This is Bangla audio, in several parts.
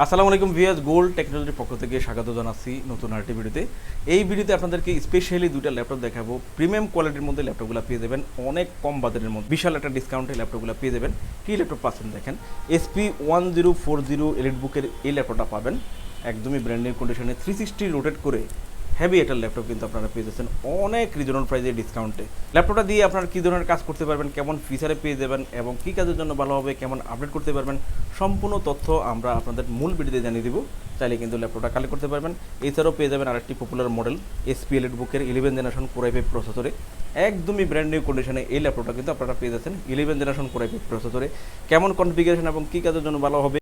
আসসালামু আলাইকুম ভিএস গোল্ড টেকনোলজির পক্ষ থেকে স্বাগত জানাচ্ছি নতুন আরেকটি ভিডিওতে। এই ভিডিওতে আপনাদেরকে স্পেশালি দুইটা ল্যাপটপ দেখাবো। প্রিমিয়াম কোয়ালিটির মধ্যে ল্যাপটপগুলো পেয়ে যাবেন, অনেক কম বাজারের মধ্যে। বিশাল একটা ডিসকাউন্টে ল্যাপটপগুলো পেয়ে যাবেন। কী ল্যাপটপ পাচ্ছেন দেখেন? SP one zero four zero elite বুকের এই ল্যাপটপটা পাবেন। একদমই ব্র্যান্ডের কন্ডিশনে থ্রি সিক্সটি রোটেট করে হেভি একটা ল্যাপটপ কিন্তু আপনারা পেয়ে যাচ্ছেন। অনেক রিজনাল প্রাইজে ডিসকাউন্টে ল্যাপটপটা দিয়ে আপনারা কী ধরনের কাজ করতে পারবেন, কেমন ফিচারে পেয়ে যাবেন এবং কী কাজের জন্য ভালো হবে, কেমন আপডেট করতে পারবেন, সম্পূর্ণ তথ্য আমরা আপনাদের মূল ভিডিওতে জানিয়ে দিব। চাইলে কিন্তু ল্যাপটপটা কালেক্ট করতে পারবেন। এছাড়াও পেয়ে যাবেন আরেকটি পপুলার মডেল এসপি এলিট বুকের eleven generation core i five প্রসেসরে একদমই ব্র্যান্ড নিউ কন্ডিশনে এই ল্যাপটপটা কিন্তু আপনারা পেয়ে যাচ্ছেন eleven generation core i five প্রসেসরে কেমন কনফিগারেশন এবং কী কাজের জন্য ভালো হবে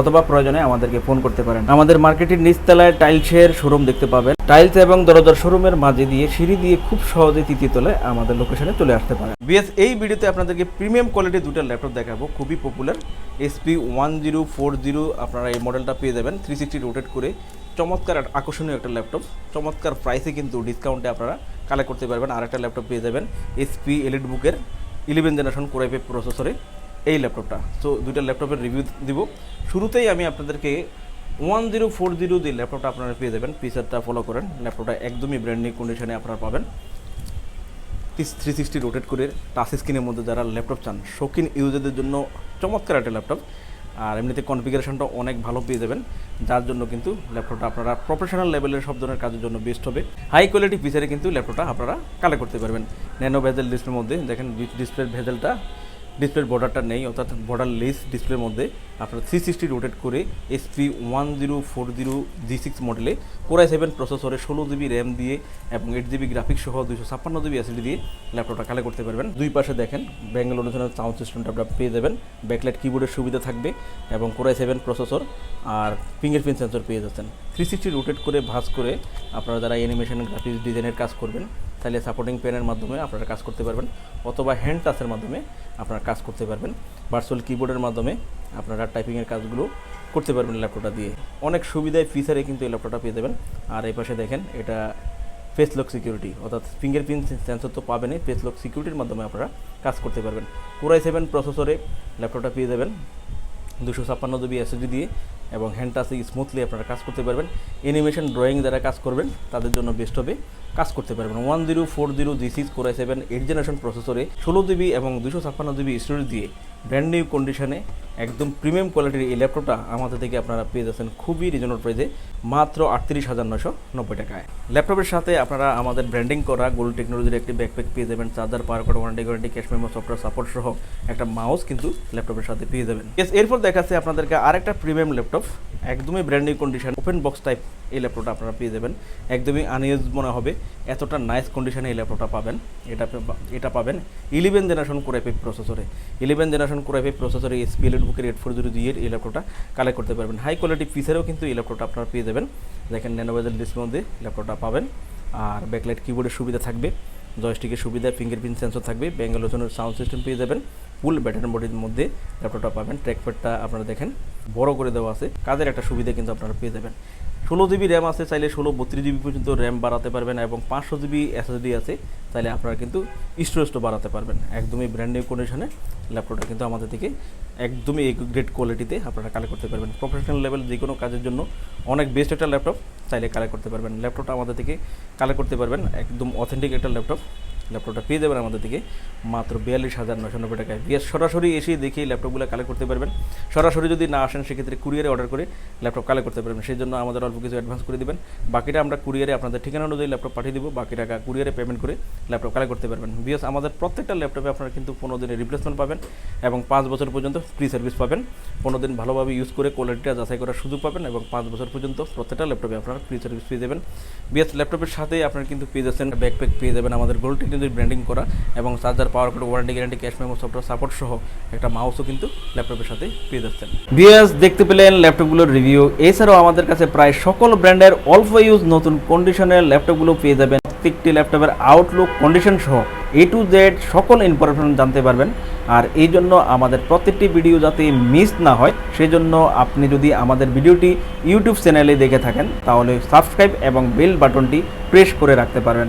অথবা প্রয়োজনে আমাদেরকে ফোন করতে পারেন। আমাদের মার্কেটের নিচতলায় টাইলসের শোরুম দেখতে পাবেন। টাইলস এবং দরজার শোরুমের মাঝে দিয়ে সিঁড়ি দিয়ে খুব সহজে তৃতীয় তলায় আমাদের লোকেশনে চলে আসতে পারেন। বিএস, এই ভিডিওতে আপনাদেরকে প্রিমিয়াম কোয়ালিটি দুটো ল্যাপটপ দেখাবো। খুবই popular SP one zero four zero আপনারা এই মডেলটা পেয়ে যাবেন। থ্রি সিক্সটি রোটেট করে চমৎকার আকর্ষণীয় একটা ল্যাপটপ। চমৎকার প্রাইসে কিন্তু ডিসকাউন্টে আপনারা কালেক্ট করতে পারবেন। আর একটা ল্যাপটপ পেয়ে যাবেন এসপি এলিট বুকের eleven generation core i five প্রসেসরে এই ল্যাপটপটা সো দুইটা ল্যাপটপের রিভিউ দিব। শুরুতেই আমি আপনাদেরকে ওয়ান জিরো ফোর জিরো যে ল্যাপটপটা আপনারা পেয়ে যাবেন ফিচারটা ফলো করেন। ল্যাপটপটা একদমই ব্র্যান্ড নিউ কন্ডিশনে আপনারা পাবেন। থ্রি সিক্সটি রোটেট করে টাচ স্ক্রিনের মধ্যে যারা ল্যাপটপ চান, শৌখিন ইউজারদের জন্য চমৎকার একটা ল্যাপটপ আর এমনিতে কনফিগারেশনটা অনেক ভালো পেয়ে যাবেন। যার জন্য কিন্তু ল্যাপটপটা আপনারা প্রফেশনাল লেভেলের সব ধরনের কাজের জন্য বেস্ট হবে। হাই কোয়ালিটি ফিচারে কিন্তু ল্যাপটপটা আপনারা কালেক্ট করতে পারবেন। ন্যানো ভেজেল ডিসপ্লের মধ্যে, দেখেন ডিসপ্লের ভেজেলটা ডিসপ্লের বর্ডারটা নেই, অর্থাৎ বর্ডার লেস ডিসপ্লের মধ্যে আপনারা থ্রি সিক্সটি রোটেট করে SP one zero four zero G six মডেলে কোরাই সেভেন প্রসেসরে ষোলো জিবি র্যাম দিয়ে এবং এইট জিবি গ্রাফিক্স সহ দুশো ছাপ্পান্ন জিবি এসিডি দিয়ে ল্যাপটপটা কালেক্ট করতে পারবেন। দুই পাশে দেখেন ব্যাঙ্গালোর জন্য সাউন্ড সিস্টেমটা আপনারা পেয়ে যাবেন। ব্যাকলাইট কিবোর্ডের সুবিধা থাকবে এবং কোরাই সেভেন প্রসেসর আর ফিঙ্গারপ্রিন্ট সেন্সর পেয়ে যাচ্ছেন। থ্রি সিক্সটি রোটেট করে ভাঁজ করে আপনারা যারা অ্যানিমেশন গ্রাফিক্স ডিজাইনের কাজ করবেন তাহলে সাপোর্টিং পেনের মাধ্যমে আপনারা কাজ করতে পারবেন, অথবা হ্যান্ড টাচের মাধ্যমে আপনারা কাজ করতে পারবেন। ভার্চুয়াল কিবোর্ডের মাধ্যমে আপনারা টাইপিংয়ের কাজগুলো করতে পারবেন ল্যাপটপটা দিয়ে। অনেক সুবিধায় ফিচারে কিন্তু এই ল্যাপটপটা পেয়ে যাবেন। আর এই পাশে দেখেন, এটা ফেস লক সিকিউরিটি অর্থাৎ ফিঙ্গারপ্রিন্ট সেন্সর তো পাবেনই ফেস লক সিকিউরিটির মাধ্যমে আপনারা কাজ করতে পারবেন। কোরাই সেভেন প্রসেসরে ল্যাপটপটা পেয়ে যাবেন। দুশো ছাপ্পান্ন জিবি এসএসডি দিয়ে, এবং হ্যান্ড টাচে স্মুথলি আপনারা কাজ করতে পারবেন। অ্যানিমেশন ড্রয়িং যারা কাজ করবেন, তাদের জন্য বেস্ট হবে। কাজ করতে পারবেন। One zero four zero G six core i seven eight generation প্রসেসরে ষোলো জিবি এবং দুশো ছাপ্পান্ন জিবি স্টোরেজ দিয়ে ব্র্যান্ড নিউ কন্ডিশনে একদম প্রিমিয়াম কোয়ালিটির এই ল্যাপটপটা আমাদের থেকে আপনারা পেয়ে যাচ্ছেন খুবই রিজনেবল প্রাইসে মাত্র আটত্রিশ হাজার নশো নব্বই টাকায়। ল্যাপটপের সাথে আপনারা আমাদের ব্র্যান্ডিং করা গোল্ড টেকনোলজির একটি ব্যাকপ্যাক পেয়ে যাবেন charger power cord warranty guarantee cash memo software support সহ একটা মাউস কিন্তু ল্যাপটপের সাথে পেয়ে যাবেন। এরপর দেখাচ্ছে আপনাদেরকে আরেকটা প্রিমিয়াম ল্যাপটপ একদমই brand new condition open box type এই ল্যাপটপটা আপনারা পেয়ে যাবেন। একদমই আনইউজ মনে হবে, এতটা নাইস কন্ডিশনে এই ল্যাপটপটা পাবেন। এটা এটা পাবেন ইলেভেন জেনারেশন কোর এফ প্রসেসরে ইলেভেন জেনারেশন কোর এফ প্রসেসরে এসপিএল বুকের এইট ফোর জিরো জিএর এই ল্যাপটপটা কালেক্ট করতে পারবেন। হাই কোয়ালিটি ফিচারেও কিন্তু এই ল্যাপটপটা আপনারা পেয়ে যাবেন। দেখেন ন্যানোভেজেল ডিসপ্লের মধ্যে ল্যাপটপটা পাবেন। আর ব্যাকলাইট কিবোর্ডের সুবিধা থাকবে। জয়স্টিকের সুবিধা ফিঙ্গারপ্রিন্ট সেন্সর থাকবে ব্যাঙ্গালোচনের সাউন্ড সিস্টেম পেয়ে যাবেন। ফুল ব্যাটারি বডির মধ্যে ল্যাপটপটা পাবেন। ট্র্যাকপ্যাডটা আপনারা দেখেন, বড় করে দেওয়া আছে। কাজের একটা সুবিধা কিন্তু আপনারা পেয়ে যাবেন। ষোলো জিবি র্যাম আছে, চাইলে ষোলো বত্রিশ জিবি পর্যন্ত র্যাম বাড়াতে পারবেন এবং পাঁচশো জিবি এসএসডি আছে তাহলে আপনারা কিন্তু স্টোরেজটা বাড়াতে পারবেন। একদমই ব্র্যান্ড নিউ কন্ডিশনে ল্যাপটপটা কিন্তু আমাদের থেকে একদমই গ্রেট কোয়ালিটিতে আপনারা কালেক্ট করতে পারবেন। প্রফেশনাল লেভেল যে কোনো কাজের জন্য অনেক বেস্ট একটা ল্যাপটপ চাইলে কালেক্ট করতে পারবেন। ল্যাপটপটা আমাদের থেকে কালেক্ট করতে পারবেন, একদম অথেন্টিক একটা ল্যাপটপ ল্যাপটপটা পেয়ে যাবেন আমাদের থেকে মাত্র বিয়াল্লিশ হাজার নশো নব্বই টাকায়। বিএস সরাসরি এসে দেখে ল্যাপটপগুলো কালেক্ট করতে পারবেন। সরাসরি যদি না আসেন, সেক্ষেত্রে কুরিয়ারে অর্ডার করে ল্যাপটপ কালেক্ট করতে পারবেন। সেই জন্য আমাদের অল্প কিছু অ্যাডভান্স করে দেবেন। বাকিটা আমরা কুরিয়ারে আপনাদের ঠিকানা অনুযায়ী ল্যাপটপ পাঠিয়ে দেবো। বাকি টাকা কুরিয়ারে পেমেন্ট করে ল্যাপটপ কালেক্ট করতে পারবেন। বিএস আমাদের প্রত্যেকটা ল্যাপটপে আপনারা কিন্তু পনেরো দিনের রিপ্লেসমেন্ট পাবেন এবং পাঁচ বছর পর্যন্ত ফ্রি সার্ভিস পাবেন। পনেরো দিন ভালোভাবে ইউজ করে কোয়ালিটিটা যাচাই করার সুযোগ পাবেন এবং পাঁচ বছর পর্যন্ত প্রত্যেকটা ল্যাপটপে আপনারা ফ্রি সার্ভিস পেয়ে যাবেন। বিএস ল্যাপটপের সাথে আপনারা কিন্তু পেয়ে যাচ্ছেন ব্যাকপ্যাক পেয়ে যাবেন আমাদের গোল্ড টেকনোলজি সুন্দর ব্র্যান্ডিং করা এবং charger power cord warranty guarantee cash memo software support সহ একটা মাউসও কিন্তু ল্যাপটপের সাথে পেয়ে যাচ্ছেন। বিএস দেখতে পেলেন ল্যাপটপগুলোর রিভিউ এছাড়াও আমাদের কাছে প্রায় সকল ব্র্যান্ডের অল্প ইউজ নতুন কন্ডিশনের ল্যাপটপগুলো পেয়ে যাবেন। প্রত্যেকটি ল্যাপটপের আউটলুক কন্ডিশন সহ এ টু জেড সকল ইনফরমেশন জানতে পারবেন। আর এই জন্য আমাদের প্রত্যেকটি ভিডিও যাতে মিস না হয়, সেজন্য আপনি যদি আমাদের ভিডিওটি ইউটিউব চ্যানেলে দেখে থাকেন, তাহলে সাবস্ক্রাইব এবং বেল বাটনটি প্রেস করে রাখতে পারবেন।